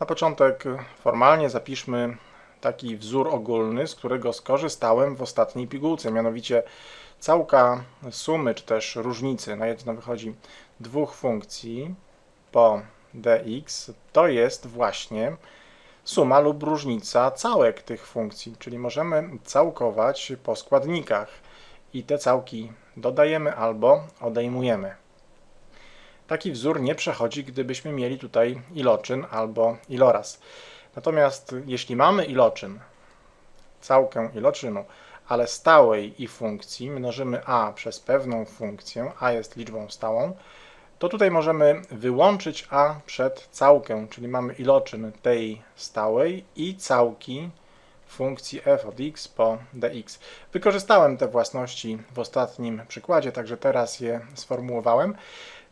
Na początek formalnie zapiszmy taki wzór ogólny, z którego skorzystałem w ostatniej pigułce, mianowicie całka sumy czy też różnicy. Na jedno wychodzi dwóch funkcji po dx. To jest właśnie suma lub różnica całek tych funkcji, czyli możemy całkować po składnikach. I te całki dodajemy albo odejmujemy. Taki wzór nie przechodzi, gdybyśmy mieli tutaj iloczyn albo iloraz. Natomiast jeśli mamy iloczyn, całkę iloczynu, ale stałej i funkcji, mnożymy a przez pewną funkcję, a jest liczbą stałą, to tutaj możemy wyłączyć a przed całkę, czyli mamy iloczyn tej stałej i całki funkcji f od x po dx. Wykorzystałem te własności w ostatnim przykładzie, także teraz je sformułowałem.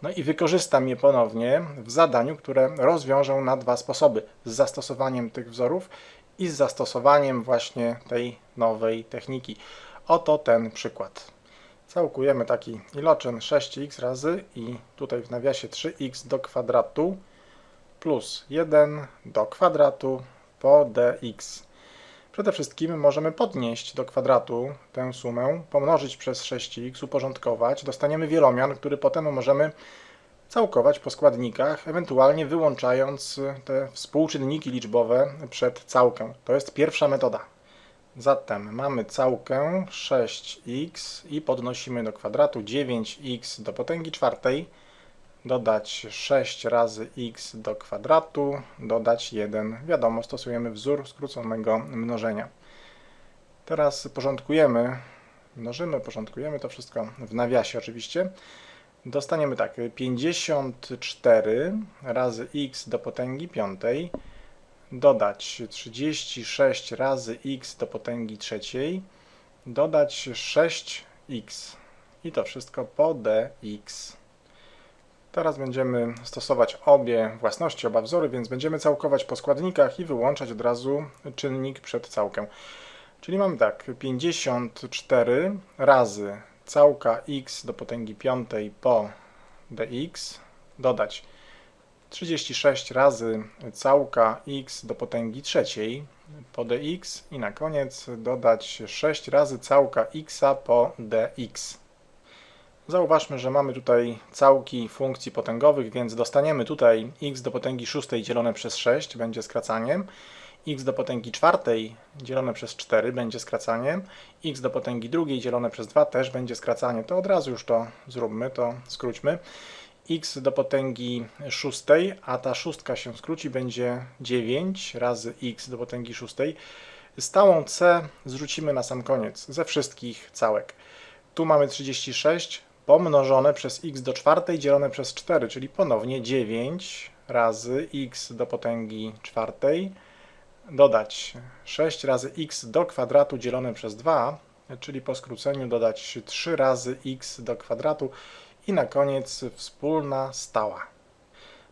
No i wykorzystam je ponownie w zadaniu, które rozwiążę na dwa sposoby. Z zastosowaniem tych wzorów i z zastosowaniem właśnie tej nowej techniki. Oto ten przykład. Całkujemy taki iloczyn 6x razy i tutaj w nawiasie 3x do kwadratu plus 1 do kwadratu po dx. Przede wszystkim możemy podnieść do kwadratu tę sumę, pomnożyć przez 6x, uporządkować. Dostaniemy wielomian, który potem możemy całkować po składnikach, ewentualnie wyłączając te współczynniki liczbowe przed całkę. To jest pierwsza metoda. Zatem mamy całkę 6x i podnosimy do kwadratu 9x do potęgi czwartej, dodać 6 razy x do kwadratu, dodać 1. Wiadomo, stosujemy wzór skróconego mnożenia. Teraz porządkujemy, mnożymy, porządkujemy to wszystko w nawiasie oczywiście. Dostaniemy tak, 54 razy x do potęgi piątej, dodać 36 razy x do potęgi trzeciej, dodać 6x i to wszystko po dx. Teraz będziemy stosować obie własności, oba wzory, więc będziemy całkować po składnikach i wyłączać od razu czynnik przed całkę. Czyli mamy tak, 54 razy całka x do potęgi piątej po dx, dodać 36 razy całka x do potęgi trzeciej po dx i na koniec dodać 6 razy całka x po dx. Zauważmy, że mamy tutaj całki funkcji potęgowych, więc dostaniemy tutaj x do potęgi szóstej dzielone przez 6 będzie skracaniem, x do potęgi czwartej dzielone przez 4 będzie skracaniem, x do potęgi drugiej dzielone przez 2 też będzie skracanie. To od razu już to zróbmy, to skróćmy. x do potęgi szóstej, a ta szóstka się skróci, będzie 9 razy x do potęgi szóstej. Stałą c zrzucimy na sam koniec ze wszystkich całek. Tu mamy 36 pomnożone przez x do czwartej dzielone przez 4, czyli ponownie 9 razy x do potęgi czwartej dodać 6 razy x do kwadratu dzielone przez 2, czyli po skróceniu dodać 3 razy x do kwadratu i na koniec wspólna stała.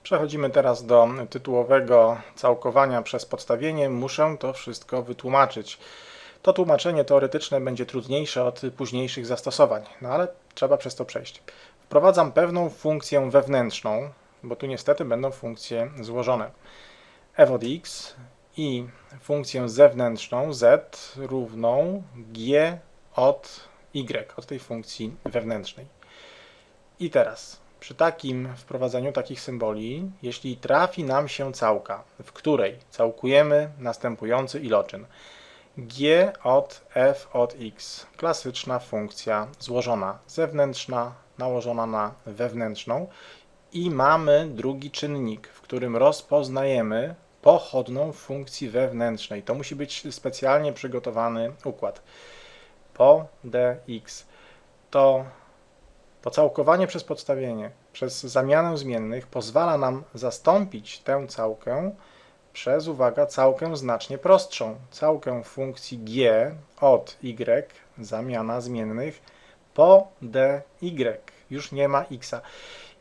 Przechodzimy teraz do tytułowego całkowania przez podstawienie. Muszę to wszystko wytłumaczyć. To tłumaczenie teoretyczne będzie trudniejsze od późniejszych zastosowań, no ale trzeba przez to przejść. Wprowadzam pewną funkcję wewnętrzną, bo tu niestety będą funkcje złożone. f od x i funkcję zewnętrzną z równą g od y, od tej funkcji wewnętrznej. I teraz, przy takim wprowadzeniu takich symboli, jeśli trafi nam się całka, w której całkujemy następujący iloczyn, g od f od x, klasyczna funkcja złożona, zewnętrzna, nałożona na wewnętrzną i mamy drugi czynnik, w którym rozpoznajemy pochodną funkcji wewnętrznej. To musi być specjalnie przygotowany układ. Po dx to to całkowanie przez podstawienie, przez zamianę zmiennych pozwala nam zastąpić tę całkę przez, uwaga, całkę znacznie prostszą. Całkę funkcji g od y, zamiana zmiennych, po dy. Już nie ma x.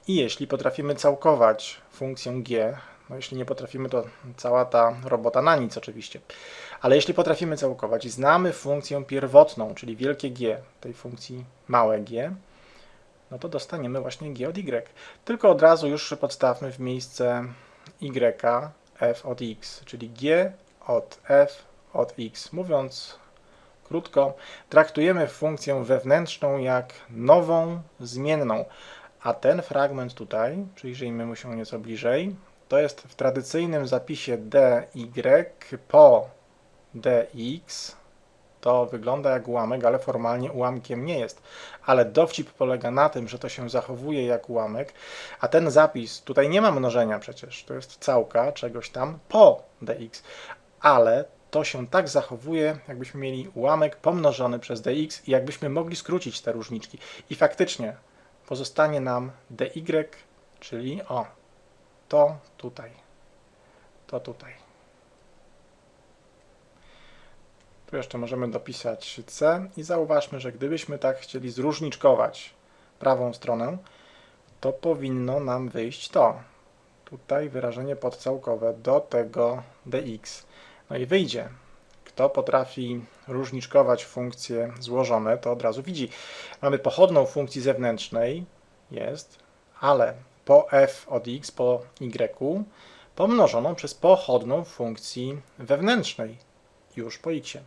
I jeśli potrafimy całkować funkcję g, no jeśli nie potrafimy, to cała ta robota na nic oczywiście. Ale jeśli potrafimy całkować i znamy funkcję pierwotną, czyli wielkie G, tej funkcji małe g, no to dostaniemy właśnie g od y. Tylko od razu już podstawmy w miejsce y f od x, czyli g od f od x. Mówiąc krótko, traktujemy funkcję wewnętrzną jak nową zmienną, a ten fragment tutaj, przyjrzyjmy mu się nieco bliżej, to jest w tradycyjnym zapisie dy po dx, to wygląda jak ułamek, ale formalnie ułamkiem nie jest. Ale dowcip polega na tym, że to się zachowuje jak ułamek, a ten zapis, tutaj nie ma mnożenia przecież, to jest całka czegoś tam po dx, ale to się tak zachowuje, jakbyśmy mieli ułamek pomnożony przez dx i jakbyśmy mogli skrócić te różniczki. I faktycznie pozostanie nam dy, czyli o, to tutaj, to tutaj. Tu jeszcze możemy dopisać C i zauważmy, że gdybyśmy tak chcieli zróżniczkować prawą stronę, to powinno nam wyjść to. Tutaj wyrażenie podcałkowe do tego dx. No i wyjdzie. Kto potrafi różniczkować funkcje złożone, to od razu widzi. Mamy pochodną funkcji zewnętrznej, jest, ale po f od x po y pomnożoną przez pochodną funkcji wewnętrznej już po x.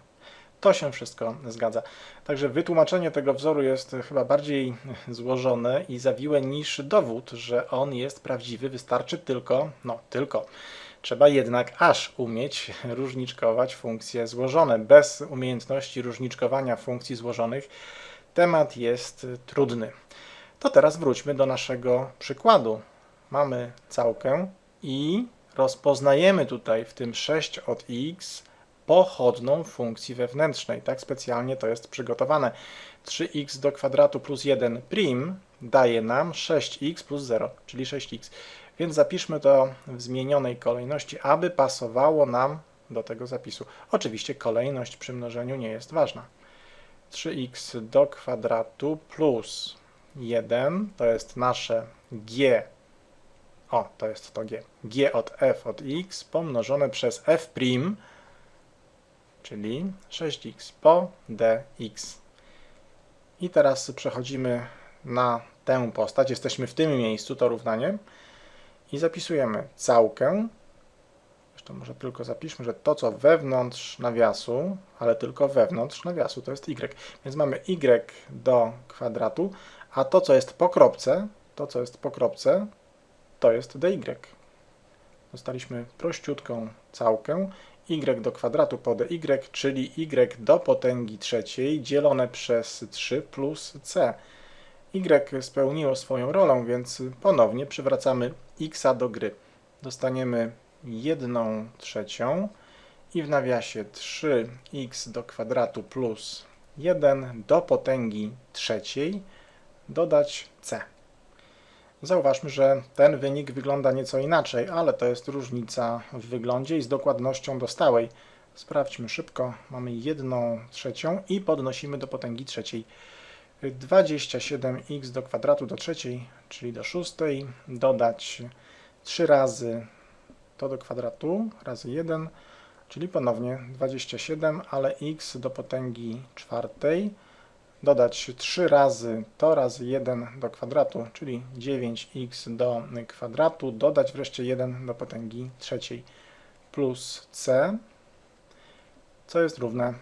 To się wszystko zgadza. Także wytłumaczenie tego wzoru jest chyba bardziej złożone i zawiłe niż dowód, że on jest prawdziwy. Wystarczy tylko, no tylko, trzeba jednak aż umieć różniczkować funkcje złożone. Bez umiejętności różniczkowania funkcji złożonych temat jest trudny. To teraz wróćmy do naszego przykładu. Mamy całkę i rozpoznajemy tutaj w tym 6 od x pochodną funkcji wewnętrznej. Tak specjalnie to jest przygotowane. 3x do kwadratu plus 1 prim daje nam 6x plus 0, czyli 6x. Więc zapiszmy to w zmienionej kolejności, aby pasowało nam do tego zapisu. Oczywiście kolejność przy mnożeniu nie jest ważna. 3x do kwadratu plus 1 to jest nasze g. O, to jest to g. g od f od x pomnożone przez f' czyli 6x po dx. I teraz przechodzimy na tę postać. Jesteśmy w tym miejscu, to równanie. I zapisujemy całkę. Zresztą może tylko zapiszmy, że to, co wewnątrz nawiasu, ale tylko wewnątrz nawiasu, to jest y. Więc mamy y do kwadratu, a to, co jest po kropce, to, co jest po kropce, to jest dy. Dostaliśmy prościutką całkę y do kwadratu po dy, czyli y do potęgi trzeciej dzielone przez 3 plus c. y spełniło swoją rolę, więc ponownie przywracamy x do gry. Dostaniemy 1 trzecią i w nawiasie 3x do kwadratu plus 1 do potęgi trzeciej dodać c. Zauważmy, że ten wynik wygląda nieco inaczej, ale to jest różnica w wyglądzie i z dokładnością do stałej. Sprawdźmy szybko. Mamy 1 trzecią i podnosimy do potęgi trzeciej. 27x do kwadratu do trzeciej, czyli do szóstej, dodać 3 razy to do kwadratu, razy 1, czyli ponownie 27, ale x do potęgi czwartej, dodać 3 razy to razy 1 do kwadratu, czyli 9x do kwadratu, dodać wreszcie 1 do potęgi trzeciej plus c, co jest równe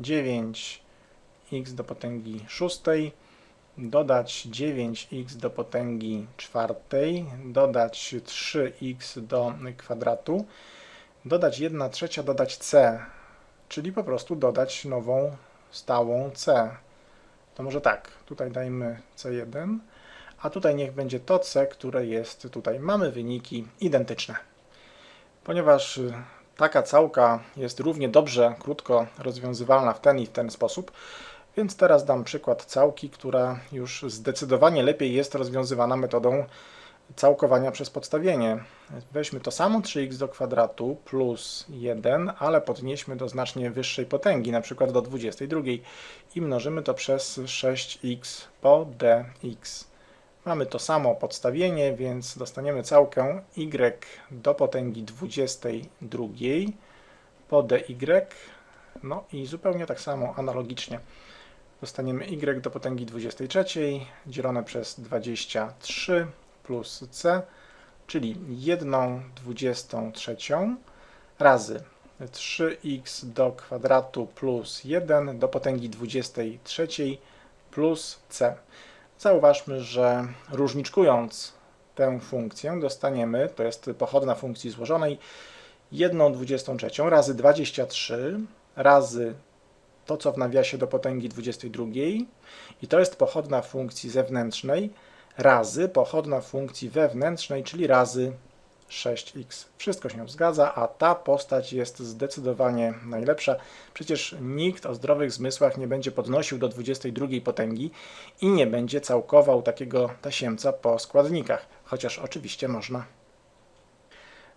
9x do potęgi szóstej, dodać 9x do potęgi czwartej, dodać 3x do kwadratu, dodać 1 trzecia, dodać c, czyli po prostu dodać nową stałą C. To może tak, tutaj dajmy C1, a tutaj niech będzie to C, które jest tutaj. Mamy wyniki identyczne. Ponieważ y, taka całka jest równie dobrze krótko rozwiązywalna w ten i w ten sposób, więc teraz dam przykład całki, która już zdecydowanie lepiej jest rozwiązywana metodą całkowania przez podstawienie. Weźmy to samo 3x do kwadratu plus 1, ale podnieśmy do znacznie wyższej potęgi, na przykład do 22 i mnożymy to przez 6x po dx. Mamy to samo podstawienie, więc dostaniemy całkę y do potęgi 22 po dy, no i zupełnie tak samo analogicznie. Dostaniemy y do potęgi 23 dzielone przez 23 plus c, czyli 1 23 razy 3x do kwadratu plus 1 do potęgi 23 plus c. Zauważmy, że różniczkując tę funkcję dostaniemy, to jest pochodna funkcji złożonej, 1 23 razy 23 razy to, co w nawiasie do potęgi 22 i to jest pochodna funkcji zewnętrznej razy pochodna funkcji wewnętrznej, czyli razy 6x. Wszystko się zgadza, a ta postać jest zdecydowanie najlepsza. Przecież nikt o zdrowych zmysłach nie będzie podnosił do 22 potęgi i nie będzie całkował takiego tasiemca po składnikach, chociaż oczywiście można.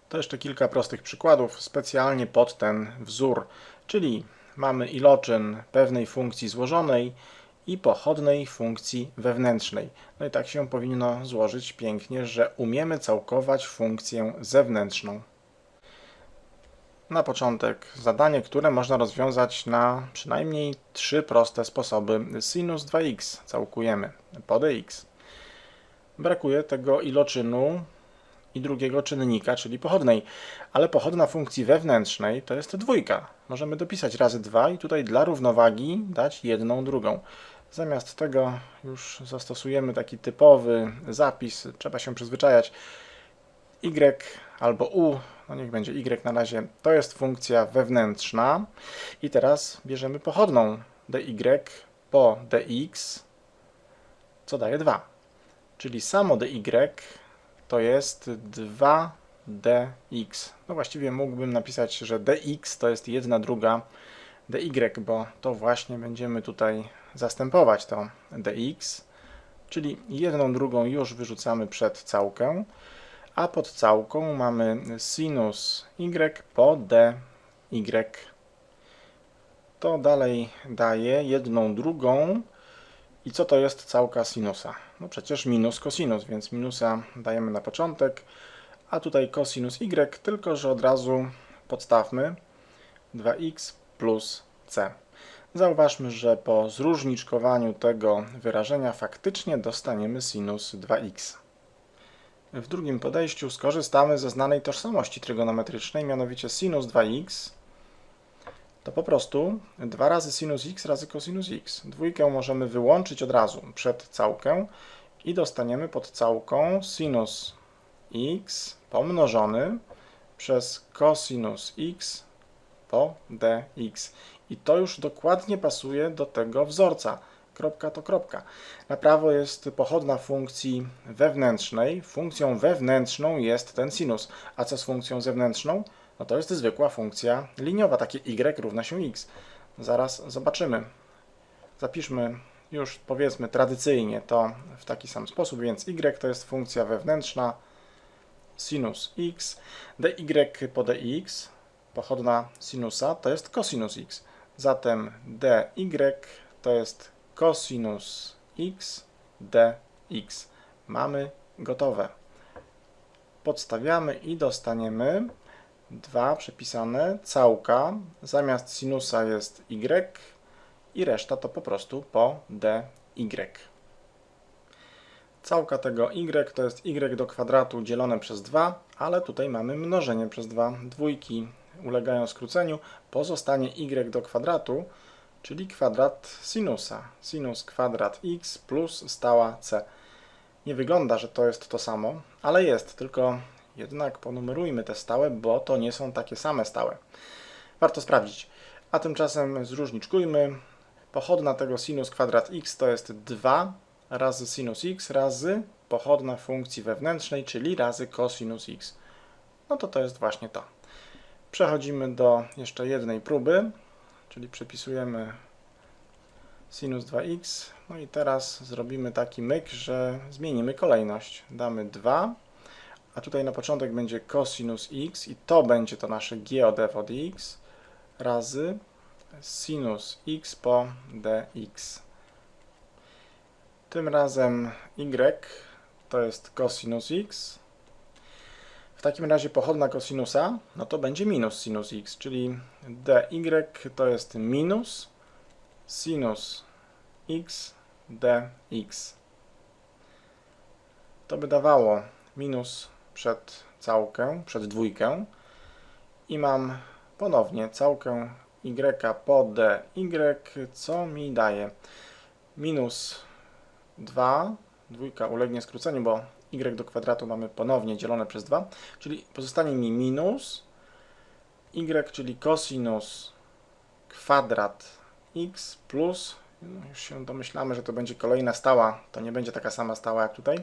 To jeszcze kilka prostych przykładów specjalnie pod ten wzór, czyli mamy iloczyn pewnej funkcji złożonej i pochodnej funkcji wewnętrznej. No i tak się powinno złożyć pięknie, że umiemy całkować funkcję zewnętrzną. Na początek zadanie, które można rozwiązać na przynajmniej trzy proste sposoby. Sinus 2x całkujemy po dx. Brakuje tego iloczynu i drugiego czynnika, czyli pochodnej. Ale pochodna funkcji wewnętrznej to jest dwójka. Możemy dopisać razy 2 i tutaj dla równowagi dać jedną drugą. Zamiast tego już zastosujemy taki typowy zapis, trzeba się przyzwyczajać. y albo u, no niech będzie y na razie, to jest funkcja wewnętrzna. I teraz bierzemy pochodną dy po dx, co daje 2. Czyli samo dy to jest 2dx. No właściwie mógłbym napisać, że dx to jest jedna druga dy, bo to właśnie będziemy tutaj zastępować to dx, czyli jedną drugą już wyrzucamy przed całkę, a pod całką mamy sinus y po dy. To dalej daje jedną drugą. I co to jest całka sinusa? No przecież minus cosinus, więc minusa dajemy na początek, a tutaj cosinus y, tylko że od razu podstawmy 2x plus c. Zauważmy, że po zróżniczkowaniu tego wyrażenia faktycznie dostaniemy sinus 2x. W drugim podejściu skorzystamy ze znanej tożsamości trygonometrycznej, mianowicie sinus 2x to po prostu 2 razy sinus x razy cosinus x. Dwójkę możemy wyłączyć od razu przed całkę i dostaniemy pod całką sinus x pomnożony przez cosinus x po dx. I to już dokładnie pasuje do tego wzorca. Kropka to kropka. Na prawo jest pochodna funkcji wewnętrznej. Funkcją wewnętrzną jest ten sinus. A co z funkcją zewnętrzną? No to jest zwykła funkcja liniowa, takie y równa się x. Zaraz zobaczymy. Zapiszmy już powiedzmy tradycyjnie to w taki sam sposób, więc y to jest funkcja wewnętrzna sinus x, dy po dx, pochodna sinusa, to jest cosinus x. Zatem dy to jest cosinus x dx. Mamy gotowe. Podstawiamy i dostaniemy 2 przepisane, całka, zamiast sinusa jest y i reszta to po prostu po dy. Całka tego y to jest y do kwadratu dzielone przez 2, ale tutaj mamy mnożenie przez 2. Dwójki ulegają skróceniu, pozostanie y do kwadratu, czyli kwadrat sinusa. Sinus kwadrat x plus stała c. Nie wygląda, że to jest to samo, ale jest, tylko jednak ponumerujmy te stałe, bo to nie są takie same stałe. Warto sprawdzić. A tymczasem zróżniczkujmy. Pochodna tego sinus kwadrat x to jest 2 razy sinus x razy pochodna funkcji wewnętrznej, czyli razy cosinus x. No to to jest właśnie to. Przechodzimy do jeszcze jednej próby, czyli przepisujemy sinus 2x. No i teraz zrobimy taki myk, że zmienimy kolejność. Damy 2, a tutaj na początek będzie cosinus x i to będzie to nasze g od f od x razy sinus x po dx. Tym razem y to jest cosinus x takim razie pochodna kosinusa, no to będzie minus sinus x, czyli dy to jest minus sinus x dx. To by dawało minus przed całkę, przed dwójkę i mam ponownie całkę y po dy, co mi daje minus 2, dwójka ulegnie skróceniu, bo y do kwadratu mamy ponownie dzielone przez 2, czyli pozostanie mi minus y, czyli cosinus kwadrat x plus, no już się domyślamy, że to będzie kolejna stała, to nie będzie taka sama stała jak tutaj,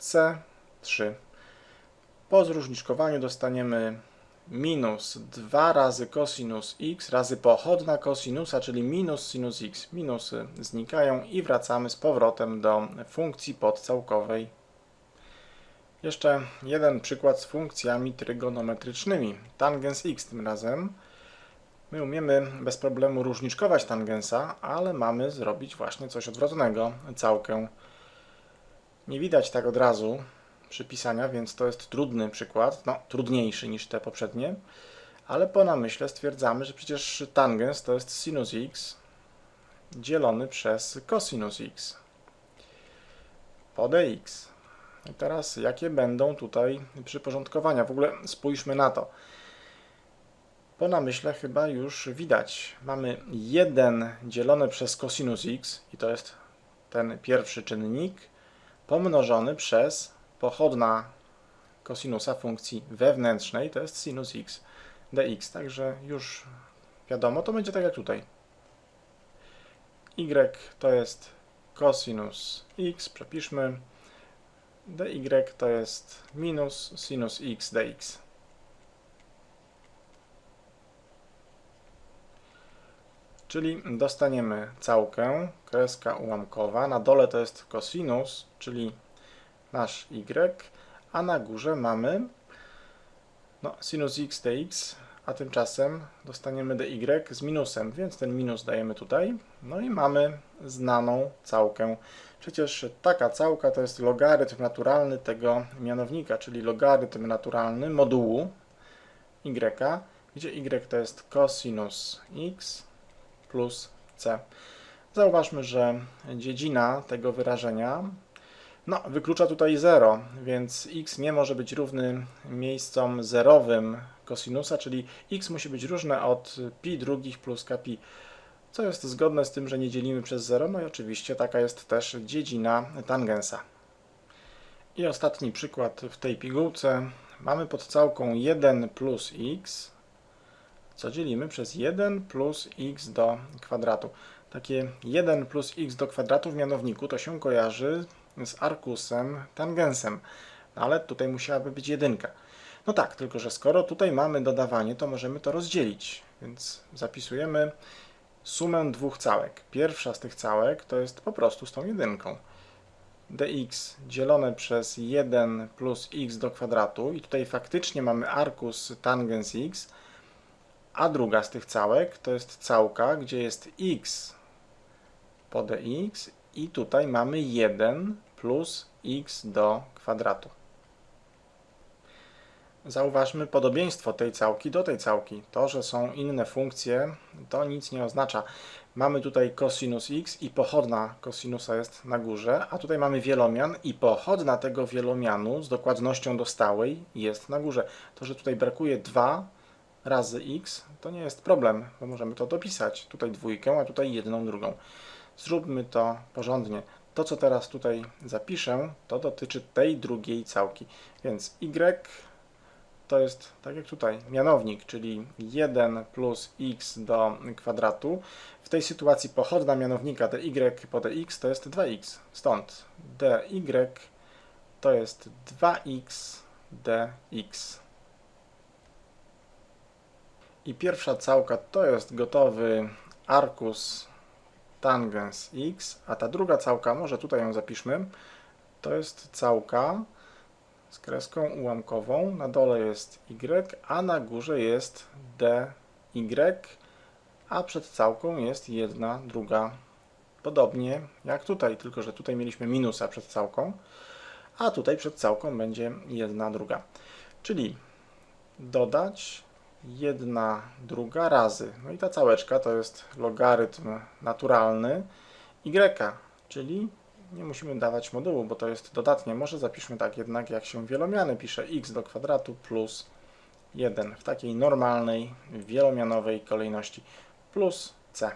c3. Po zróżniczkowaniu dostaniemy minus 2 razy cosinus x razy pochodna cosinusa, czyli minus sinus x. Minusy znikają i wracamy z powrotem do funkcji podcałkowej. Jeszcze jeden przykład z funkcjami trygonometrycznymi. Tangens x tym razem. My umiemy bez problemu różniczkować tangensa, ale mamy zrobić właśnie coś odwrotnego, całkę. Nie widać tak od razu, przypisania, więc to jest trudny przykład, no trudniejszy niż te poprzednie, ale po namyśle stwierdzamy, że przecież tangens to jest sinus x dzielony przez cosinus x po dx. I teraz jakie będą tutaj przyporządkowania? W ogóle spójrzmy na to. Po namyśle chyba już widać. Mamy 1 dzielone przez cosinus x i to jest ten pierwszy czynnik pomnożony przez pochodna kosinusa funkcji wewnętrznej to jest sinus x dx, także już wiadomo, to będzie tak jak tutaj. y to jest cosinus x, przepiszmy, dy to jest minus sinus x dx. Czyli dostaniemy całkę, kreska ułamkowa, na dole to jest cosinus, czyli nasz y, a na górze mamy no, sinus x dx, a tymczasem dostaniemy dy z minusem, więc ten minus dajemy tutaj. No i mamy znaną całkę. Przecież taka całka to jest logarytm naturalny tego mianownika, czyli logarytm naturalny modułu y, gdzie y to jest cosinus x plus c. Zauważmy, że dziedzina tego wyrażenia no, wyklucza tutaj 0, więc x nie może być równy miejscom zerowym kosinusa, czyli x musi być różne od pi drugich plus kpi, co jest zgodne z tym, że nie dzielimy przez 0, no i oczywiście taka jest też dziedzina tangensa. I ostatni przykład w tej pigułce. Mamy pod całką 1 plus x, co dzielimy przez 1 plus x do kwadratu. Takie 1 plus x do kwadratu w mianowniku to się kojarzy z arkusem tangensem, no, ale tutaj musiałaby być jedynka. No tak, tylko że skoro tutaj mamy dodawanie, to możemy to rozdzielić, więc zapisujemy sumę dwóch całek. Pierwsza z tych całek to jest po prostu z tą jedynką. dx dzielone przez 1 plus x do kwadratu i tutaj faktycznie mamy arkus tangens x, a druga z tych całek to jest całka, gdzie jest x po dx i tutaj mamy 1 plus x do kwadratu. Zauważmy podobieństwo tej całki do tej całki. To, że są inne funkcje, to nic nie oznacza. Mamy tutaj cosinus x i pochodna cosinusa jest na górze, a tutaj mamy wielomian i pochodna tego wielomianu z dokładnością do stałej jest na górze. To, że tutaj brakuje 2 razy x, to nie jest problem, bo możemy to dopisać. Tutaj dwójkę, a tutaj jedną drugą. Zróbmy to porządnie. To, co teraz tutaj zapiszę, to dotyczy tej drugiej całki. Więc y to jest, tak jak tutaj, mianownik, czyli 1 plus x do kwadratu. W tej sytuacji pochodna mianownika dy po dx to jest 2x. Stąd dy to jest 2x dx. I pierwsza całka to jest gotowy arkus tangens x, a ta druga całka, może tutaj ją zapiszmy, to jest całka z kreską ułamkową, na dole jest y, a na górze jest dy, a przed całką jest jedna druga. Podobnie jak tutaj, tylko że tutaj mieliśmy minusa przed całką, a tutaj przed całką będzie jedna druga. Czyli dodać jedna druga razy. No i ta całeczka to jest logarytm naturalny y, czyli nie musimy dawać modułu, bo to jest dodatnie. Może zapiszmy tak jednak, jak się wielomiany pisze x do kwadratu plus 1 w takiej normalnej, wielomianowej kolejności plus c.